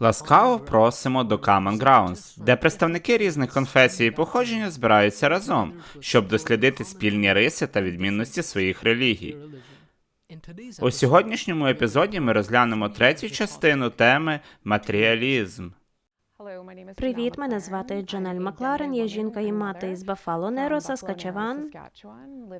Ласкаво просимо до Common Grounds, де представники різних конфесій і походження збираються разом, щоб дослідити спільні риси та відмінності своїх релігій. У сьогоднішньому епізоді ми розглянемо третю частину теми матеріалізм. Привіт, мене звати Джанель Макларен. Я жінка і мати із Бафало Неро, Саскачеван.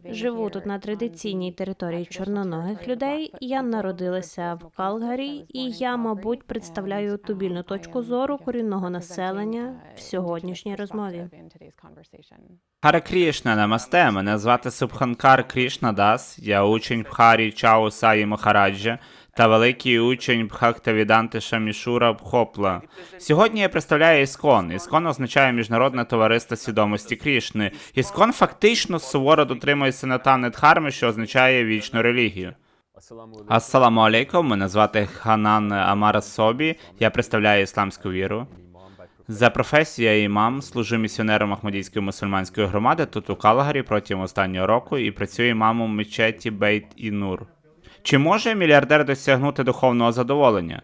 Живу тут на традиційній території чорноногих людей. Я народилася в Калгарі, і я, мабуть, представляю тубільну точку зору корінного населення в сьогоднішній розмові. Харе Крішна, намасте. Мене звати Субханкар Крішна Дас. Я учень Бхарі Чао Саї Махараджа та великий учень Бхактавіданти Шамішура Бхопла. Сьогодні я представляю Іскон. Іскон означає Міжнародне товариство свідомості Крішни. Іскон фактично суворо дотримується Натани Дхарми, що означає вічну релігію. Ассаламу алейкум, мене звати Ханан Амара Собі. Я представляю ісламську віру. За професією я імам, служу місіонером Ахмадійської мусульманської громади тут у Калгарі протягом останнього року і працюю імамом мечеті Бейт і Нур. Чи може мільярдер досягнути духовного задоволення?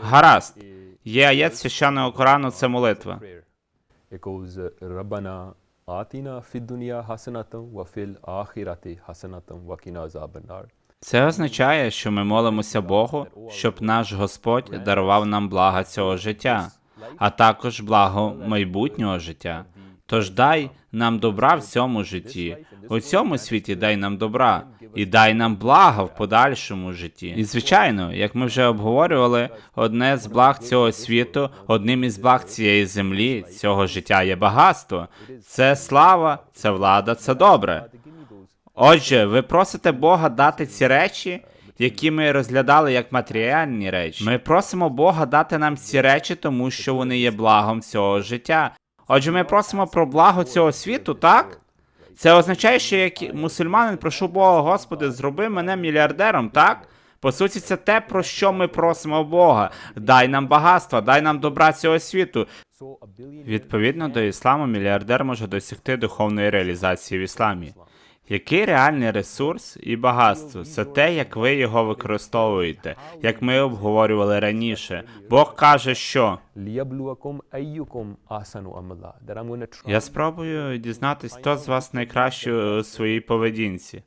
Гаразд, є аєт священного Корану, це молитва. Це означає, що ми молимося Богу, щоб наш Господь дарував нам блага цього життя, а також благо майбутнього життя, Тож дай нам добра в цьому житті, у цьому світі дай нам добра, і дай нам блага в подальшому житті. І звичайно, як ми вже обговорювали, одне з благ цього світу, одним із благ цієї землі, цього життя є багатство. Це слава, це влада, це добре. Отже, ви просите Бога дати ці речі, які ми розглядали як матеріальні речі. Ми просимо Бога дати нам ці речі, тому що вони є благом цього життя. Отже, ми просимо про благо цього світу, так? Це означає, що як мусульманин прошу Бога, Господи, зроби мене мільярдером, так? По суті, це те, про що ми просимо Бога. Дай нам багатства, дай нам добра цього світу. Відповідно до ісламу, мільярдер може досягти духовної реалізації в ісламі. Який реальний ресурс і багатство це те, як ви його використовуєте, як ми обговорювали раніше. Бог каже, що Я спробую дізнатись, хто з вас найкраще у своїй поведінці.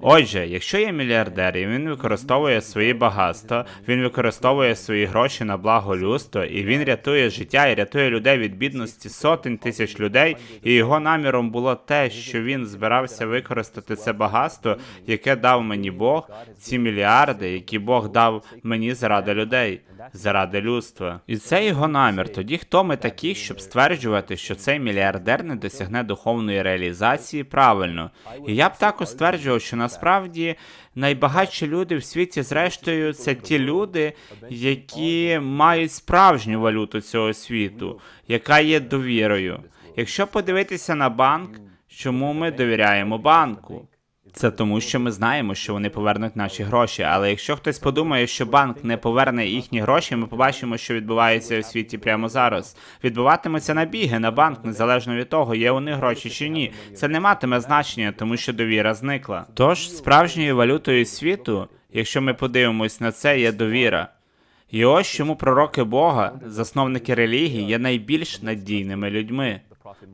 Отже, якщо є мільярдер і він використовує свої багатства, він використовує свої гроші на благо людства, і він рятує життя і рятує людей від бідності сотень тисяч людей, і його наміром було те, що він збирався використати це багатство, яке дав мені Бог, ці мільярди, які Бог дав мені заради людей, заради людства. І це його намір. Тоді хто ми такі, щоб стверджувати, що цей мільярдер не досягне духовної реалізації правильно? І я б також стверджував, що насправді найбагатші люди в світі, зрештою, це ті люди, які мають справжню валюту цього світу, яка є довірою. Якщо подивитися на банк, чому ми довіряємо банку? Це тому, що ми знаємо, що вони повернуть наші гроші. Але якщо хтось подумає, що банк не поверне їхні гроші, ми побачимо, що відбувається у світі прямо зараз. Відбуватимуться набіги на банк незалежно від того, є у них гроші чи ні. Це не матиме значення, тому що довіра зникла. Тож справжньою валютою світу, якщо ми подивимось на це, є довіра. І ось чому пророки Бога, засновники релігії, є найбільш надійними людьми.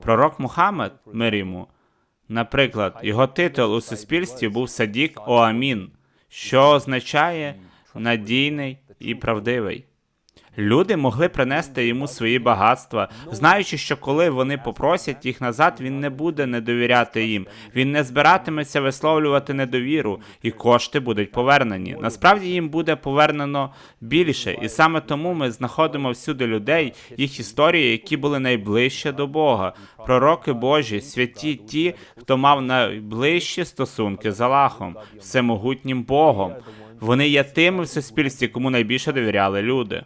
Пророк Мухаммед, мир йому, Наприклад, його титул у суспільстві був Садік Оамін, що означає надійний і правдивий. Люди могли принести йому свої багатства, знаючи, що коли вони попросять їх назад, він не буде не довіряти їм. Він не збиратиметься висловлювати недовіру, і кошти будуть повернені. Насправді їм буде повернено більше, і саме тому ми знаходимо всюди людей, їх історії, які були найближче до Бога. Пророки Божі, святі ті, хто мав найближчі стосунки з Аллахом, всемогутнім Богом. Вони є тими в суспільстві, кому найбільше довіряли люди.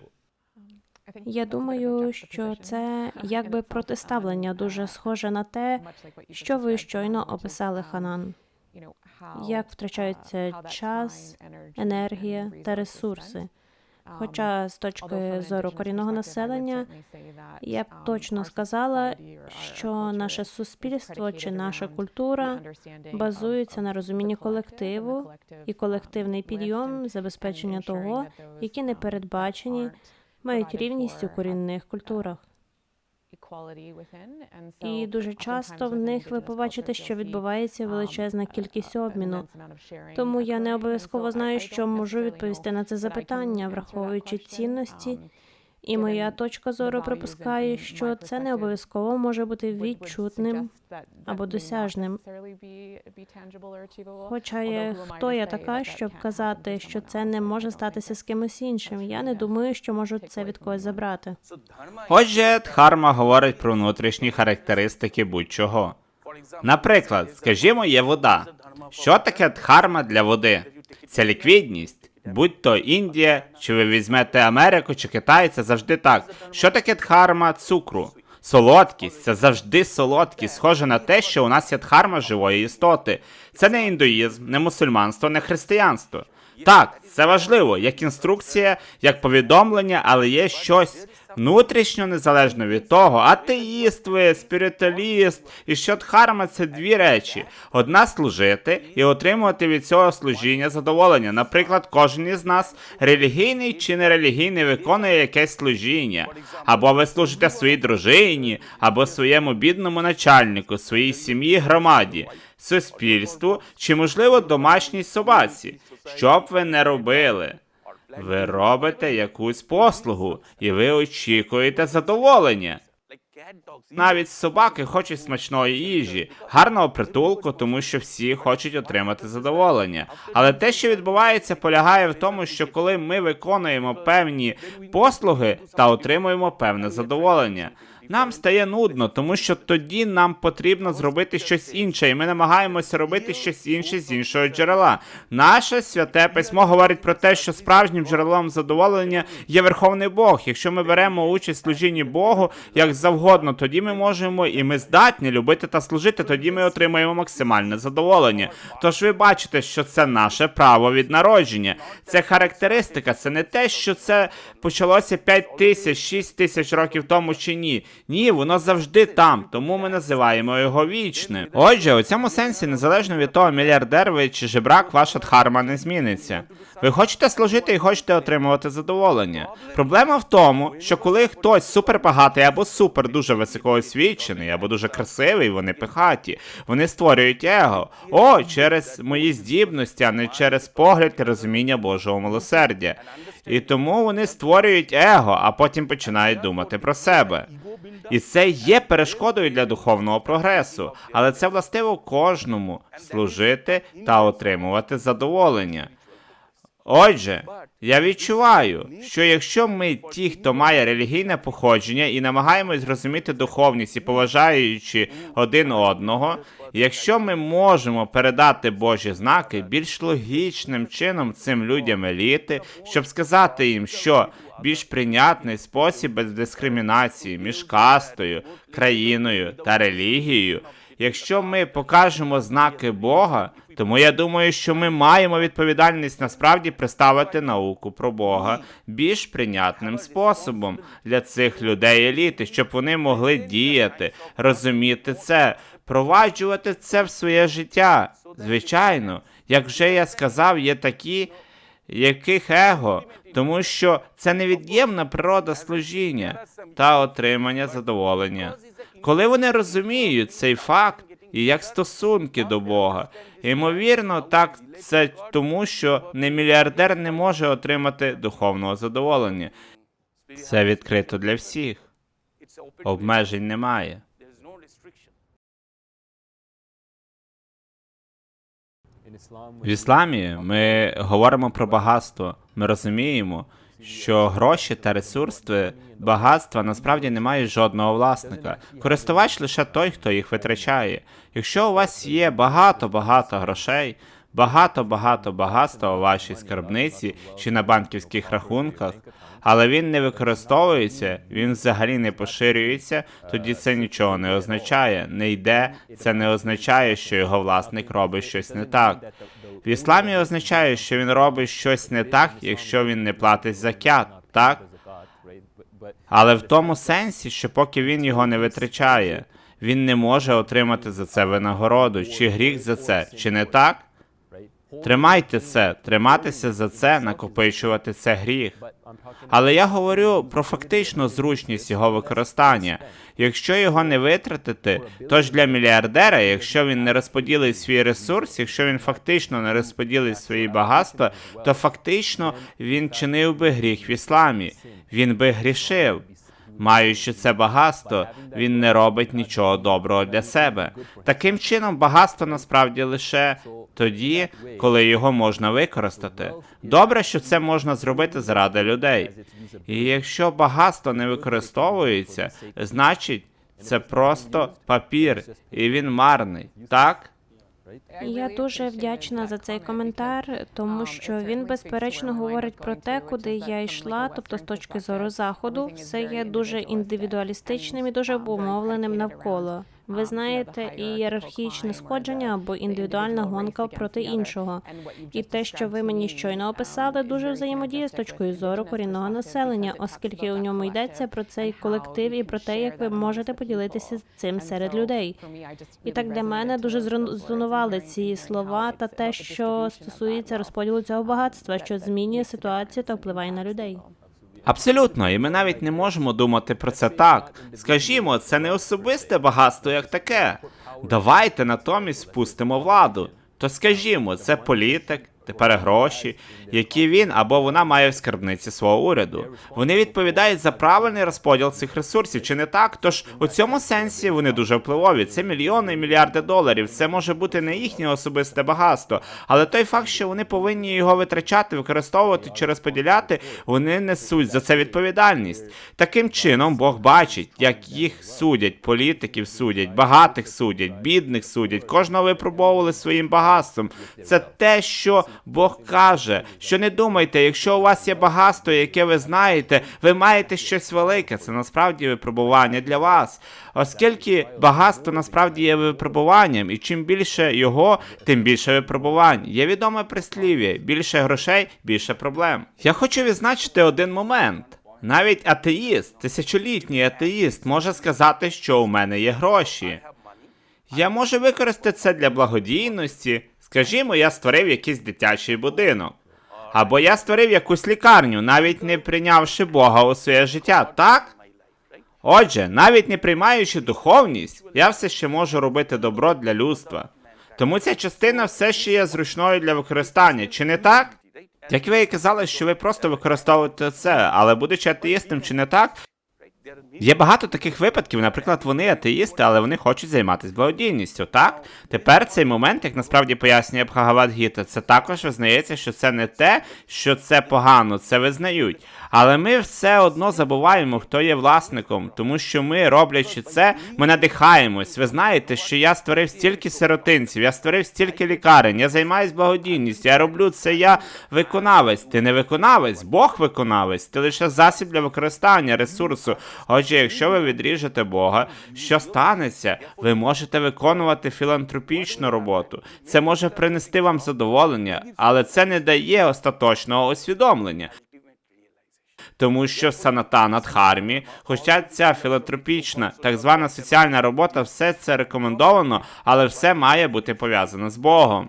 Я думаю, що це якби протиставлення дуже схоже на те, що ви щойно описали, Ханан. Як втрачаються час, енергія та ресурси. Хоча з точки зору корінного населення я б точно сказала, що наше суспільство чи наша культура базується на розумінні колективу і колективний підйом забезпечення того, які не передбачені, мають рівність у корінних культурах. І дуже часто в них ви побачите, що відбувається величезна кількість обміну. Тому я не обов'язково знаю, що можу відповісти на це запитання, враховуючи цінності. І моя точка зору припускає, що це не обов'язково може бути відчутним або досяжним. Хоча я хто я така, щоб казати, що це не може статися з кимось іншим. Я не думаю, що можу це від когось забрати. Отже, Дхарма говорить про внутрішні характеристики будь-чого. Наприклад, скажімо, є вода. Що таке дхарма для води? Це ліквідність. Будь то Індія, чи ви візьмете Америку чи Китай, це завжди так. Що таке дхарма цукру? Солодкість це завжди солодкість, схоже на те, що у нас є дхарма живої істоти. Це не індуїзм, не мусульманство, не християнство. Так, це важливо, як інструкція, як повідомлення, але є щось внутрішньо незалежно від того, атеїст ви, спіритуаліст, і що дхарма це дві речі: одна служити і отримувати від цього служіння задоволення. Наприклад, кожен із нас релігійний чи нерелігійний виконує якесь служіння, або ви служите своїй дружині, або своєму бідному начальнику, своїй сім'ї, громаді, суспільству чи, можливо, домашній собаці. Що б ви не робили? Ви робите якусь послугу, і ви очікуєте задоволення. Навіть собаки хочуть смачної їжі, гарного притулку, тому що всі хочуть отримати задоволення. Але те, що відбувається, полягає в тому, що коли ми виконуємо певні послуги та отримуємо певне задоволення. Нам стає нудно, тому що тоді нам потрібно зробити щось інше, і ми намагаємося робити щось інше з іншого джерела. Наше святе письмо говорить про те, що справжнім джерелом задоволення є Верховний Бог. Якщо ми беремо участь в служінні Богу як завгодно, тоді ми можемо і ми здатні любити та служити. Тоді ми отримаємо максимальне задоволення. Тож ви бачите, що це наше право від народження. Це характеристика, це не те, що це почалося 5 тисяч, 6 тисяч років тому чи ні. Ні, воно завжди там, тому ми називаємо його вічним. Отже, у цьому сенсі, незалежно від того, мільярдер ви чи жебрак, ваша дхарма не зміниться. Ви хочете служити і хочете отримувати задоволення. Проблема в тому, що коли хтось супербагатий або супер дуже високоосвічений, або дуже красивий, вони пихаті, вони створюють его. О, через мої здібності, а не через погляд і розуміння Божого милосердя. І тому вони створюють его, а потім починають думати про себе. І це є перешкодою для духовного прогресу, але це властиво кожному служити та отримувати задоволення. Отже, я відчуваю, що якщо ми ті, хто має релігійне походження і намагаємось зрозуміти духовність і поважаючи один одного, якщо ми можемо передати Божі знаки більш логічним чином цим людям еліти, щоб сказати їм, що більш прийнятний спосіб без дискримінації між кастою, країною та релігією. Якщо ми покажемо знаки Бога, тому я думаю, що ми маємо відповідальність насправді представити науку про Бога більш прийнятним способом для цих людей еліти, щоб вони могли діяти, розуміти це, проваджувати це в своє життя. Звичайно, як вже я сказав, є такі, яких его, тому що це невід'ємна природа служіння та отримання задоволення. Коли вони розуміють цей факт і як стосунки до Бога, ймовірно, так це тому, що не мільярдер не може отримати духовного задоволення. Це відкрито для всіх. Обмежень немає. В ісламі ми говоримо про багатство. Ми розуміємо, що гроші та ресурси багатства насправді не мають жодного власника. Користувач лише той, хто їх витрачає. Якщо у вас є багато-багато грошей, багато-багато багатства у вашій скарбниці чи на банківських рахунках, але він не використовується, він взагалі не поширюється, тоді це нічого не означає. Не йде, це не означає, що його власник робить щось не так. В ісламі означає, що він робить щось не так, якщо він не платить закят, так? Але в тому сенсі, що поки він його не витрачає, він не може отримати за це винагороду, чи гріх за це, чи не так? Тримайте це, триматися за це, накопичувати це гріх. Але я говорю про фактичну зручність його використання. Якщо його не витратити, то ж для мільярдера, якщо він не розподілить свій ресурс, якщо він фактично не розподілить свої багатства, то фактично він чинив би гріх в ісламі. Він би грішив. Маючи це багатство, він не робить нічого доброго для себе. Таким чином, багатство насправді лише тоді, коли його можна використати. Добре, що це можна зробити заради людей. І якщо багатство не використовується, значить це просто папір, і він марний, так? Я дуже вдячна за цей коментар, тому що він безперечно говорить про те, куди я йшла. Тобто, з точки зору заходу, все є дуже індивідуалістичним і дуже обумовленим навколо. Ви знаєте, ієрархічне сходження або індивідуальна гонка проти іншого. І те, що ви мені щойно описали, дуже взаємодіє з точкою зору корінного населення, оскільки у ньому йдеться про цей колектив і про те, як ви можете поділитися цим серед людей. І так для мене дуже зрезонували ці слова та те, що стосується розподілу цього багатства, що змінює ситуацію та впливає на людей. Абсолютно, і ми навіть не можемо думати про це так. Скажімо, це не особисте багатство як таке. Давайте натомість спустимо владу. То скажімо, це політик, тепер гроші, які він або вона має в скарбниці свого уряду. Вони відповідають за правильний розподіл цих ресурсів, чи не так? Тож у цьому сенсі вони дуже впливові. Це мільйони і мільярди доларів. Це може бути не їхнє особисте багатство, але той факт, що вони повинні його витрачати, використовувати чи розподіляти, вони несуть за це відповідальність. Таким чином, Бог бачить, як їх судять, політиків судять, багатих судять, бідних судять, кожного випробовували своїм багатством. Це те, що Бог каже, що не думайте, якщо у вас є багатство, яке ви знаєте, ви маєте щось велике. Це насправді випробування для вас. Оскільки багатство насправді є випробуванням, і чим більше його, тим більше випробувань. Є відоме прислів'я: більше грошей, більше проблем. Я хочу відзначити один момент. Навіть атеїст, тисячолітній атеїст, може сказати, що у мене є гроші. Я можу використати це для благодійності. Скажімо, я створив якийсь дитячий будинок. Або я створив якусь лікарню, навіть не прийнявши Бога у своє життя, так? Отже, навіть не приймаючи духовність, я все ще можу робити добро для людства. Тому ця частина все ще є зручною для використання, чи не так? Як ви і казали, що ви просто використовуєте це, але будучи атеїстом, чи не так? Є багато таких випадків, наприклад, вони атеїсти, але вони хочуть займатися благодійністю, так? Тепер цей момент, як насправді пояснює Бхагават Гіта, це також визнається, що це не те, що це погано, це визнають. Але ми все одно забуваємо, хто є власником, тому що ми, роблячи це, ми надихаємось. Ви знаєте, що я створив стільки сиротинців, я створив стільки лікарень, я займаюся благодійністю, я роблю це, я виконавець. Ти не виконавець, Бог виконавець, ти лише засіб для використання ресурсу. Отже, якщо ви відріжете Бога, що станеться? Ви можете виконувати філантропічну роботу. Це може принести вам задоволення, але це не дає остаточного усвідомлення. Тому що в Санатана Дхармі, хоча ця філантропічна, так звана соціальна робота, все це рекомендовано, але все має бути пов'язане з Богом.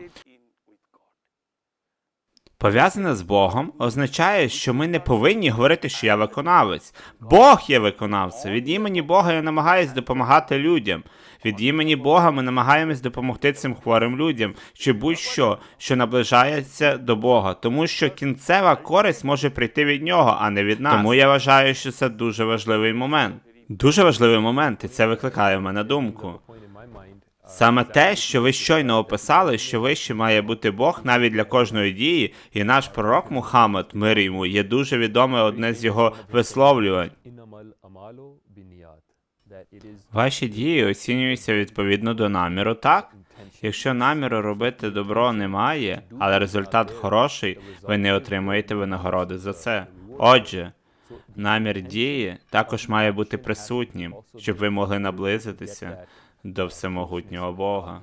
Пов'язане з Богом означає, що ми не повинні говорити, що я виконавець. Бог є виконавцем. Від імені Бога я намагаюсь допомагати людям. Від імені Бога ми намагаємось допомогти цим хворим людям чи будь-що, що наближається до Бога, тому що кінцева користь може прийти від нього, а не від нас. Тому я вважаю, що це дуже важливий момент. Дуже важливий момент, і це викликає в мене думку. Саме те, що ви щойно описали, що вище має бути Бог навіть для кожної дії, і наш пророк Мухаммед, мир йому, є дуже відоме одне з його висловлювань. Ваші дії оцінюються відповідно до наміру, так? Якщо наміру робити добро немає, але результат хороший, ви не отримуєте винагороди за це. Отже, намір дії також має бути присутнім, щоб ви могли наблизитися до всемогутнього Бога.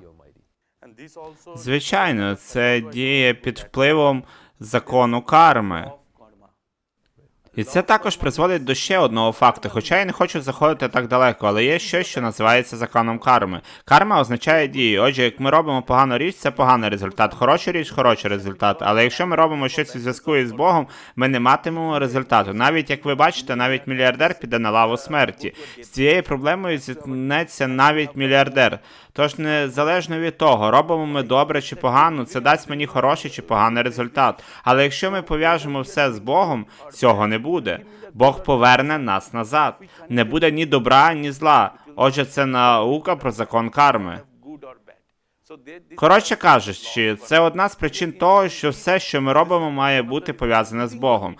Звичайно, це діє під впливом закону карми. І це також призводить до ще одного факту, хоча я не хочу заходити так далеко, але є щось, що називається законом карми. Карма означає дію. Отже, як ми робимо погану річ, це поганий результат. Хороша річ, хороший результат. Але якщо ми робимо щось у зв'язку із Богом, ми не матимемо результату. Навіть як ви бачите, навіть мільярдер піде на лаву смерті. З цією проблемою зіткнеться навіть мільярдер. Тож незалежно від того, робимо ми добре чи погано, це дасть мені хороший чи поганий результат. Але якщо ми пов'яжемо все з Богом, цього не буде. Бог поверне нас назад. Не буде ні добра, ні зла. Отже, це наука про закон карми. Коротше кажучи, це одна з причин того, що все, що ми робимо, має бути пов'язане з Богом.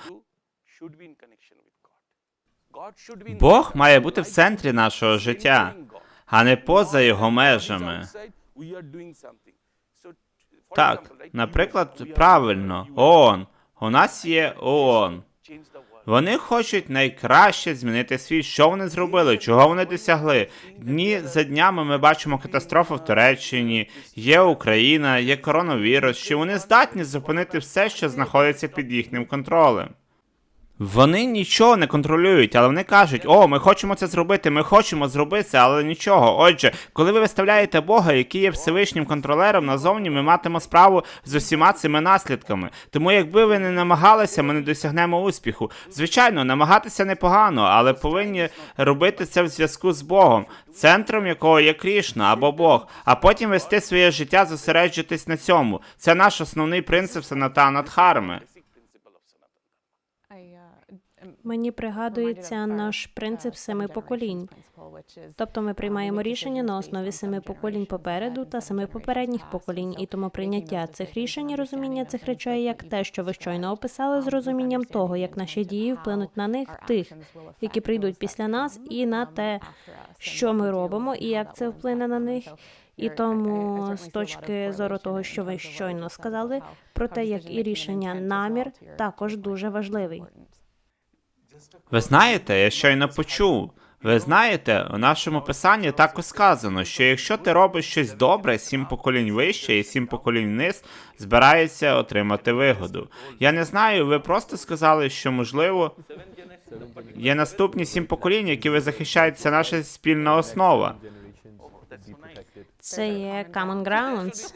Бог має бути в центрі нашого життя, а не поза його межами. Так, наприклад, правильно, ООН. У нас є ООН. Вони хочуть найкраще змінити світ. Що вони зробили? Чого вони досягли? Дні за днями ми бачимо катастрофу в Туреччині, є Україна, є коронавірус. Чи вони здатні зупинити все, що знаходиться під їхнім контролем? Вони нічого не контролюють, але вони кажуть: о, ми хочемо це зробити, ми хочемо зробити це, але нічого. Отже, коли ви виставляєте Бога, який є Всевишнім контролером, назовні ми матимо справу з усіма цими наслідками. Тому, якби ви не намагалися, ми не досягнемо успіху. Звичайно, намагатися непогано, але повинні робити це в зв'язку з Богом, центром якого є Крішна або Бог, а потім вести своє життя, зосереджуватись на цьому. Це наш основний принцип Санатана Дхарми. Мені пригадується наш принцип семи поколінь. Тобто ми приймаємо рішення на основі семи поколінь попереду та семи попередніх поколінь, і тому прийняття цих рішень і розуміння цих речей, як те, що ви щойно описали, з розумінням того, як наші дії вплинуть на них, тих, які прийдуть після нас, і на те, що ми робимо, і як це вплине на них. І тому, з точки зору того, що ви щойно сказали, про те, як і рішення намір також дуже важливий. Ви знаєте, я щойно почув. Ви знаєте, у нашому писанні також сказано, що якщо ти робиш щось добре, сім поколінь вище і сім поколінь вниз збирається отримати вигоду. Я не знаю, ви просто сказали, що можливо є наступні сім поколінь, які ви захищаєте, це наша спільна основа. Це є common grounds.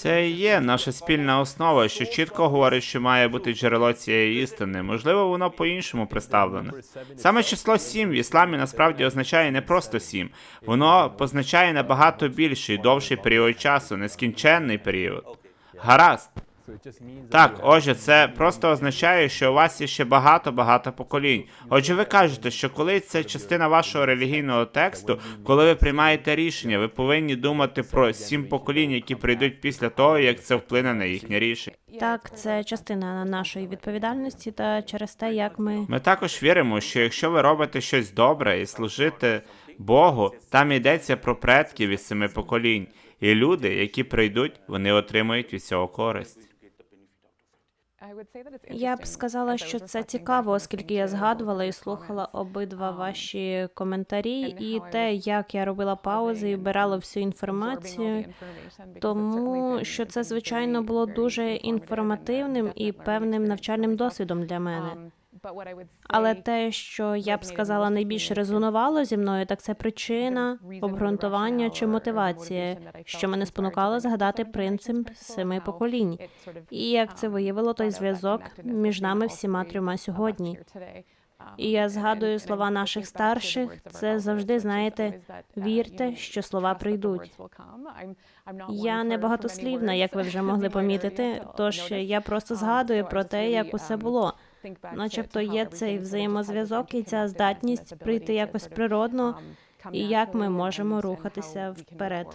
Це і є наша спільна основа, що чітко говорить, що має бути джерело цієї істини. Можливо, воно по-іншому представлене. Саме число сім в ісламі насправді означає не просто сім, воно позначає набагато більший, довший період часу, нескінченний період. Гаразд. Так, отже, це просто означає, що у вас є ще багато-багато поколінь. Отже, ви кажете, що коли це частина вашого релігійного тексту, коли ви приймаєте рішення, ви повинні думати про сім поколінь, які прийдуть після того, як це вплине на їхнє рішення. Так, це частина нашої відповідальності та через те, як ми Ми також віримо, що якщо ви робите щось добре і служите Богу, там йдеться про предків із семи поколінь, і люди, які прийдуть, вони отримують від цього користь. Я б сказала, що це цікаво, оскільки я згадувала і слухала обидва ваші коментарі, і те, як я робила паузи і вбирала всю інформацію, тому що це звичайно було дуже інформативним і певним навчальним досвідом для мене. Але те, що я б сказала, найбільше резонувало зі мною, так це причина, обґрунтування чи мотивація, що мене спонукало згадати принцип семи поколінь, і як це виявило той зв'язок між нами всіма трьома сьогодні. І я згадую слова наших старших. Це завжди знаєте, вірте, що слова прийдуть. Я не багатослівна, як ви вже могли помітити. Тож я просто згадую про те, як усе було. Начебто є цей взаємозв'язок і ця здатність прийти якось природно, і як ми можемо рухатися вперед.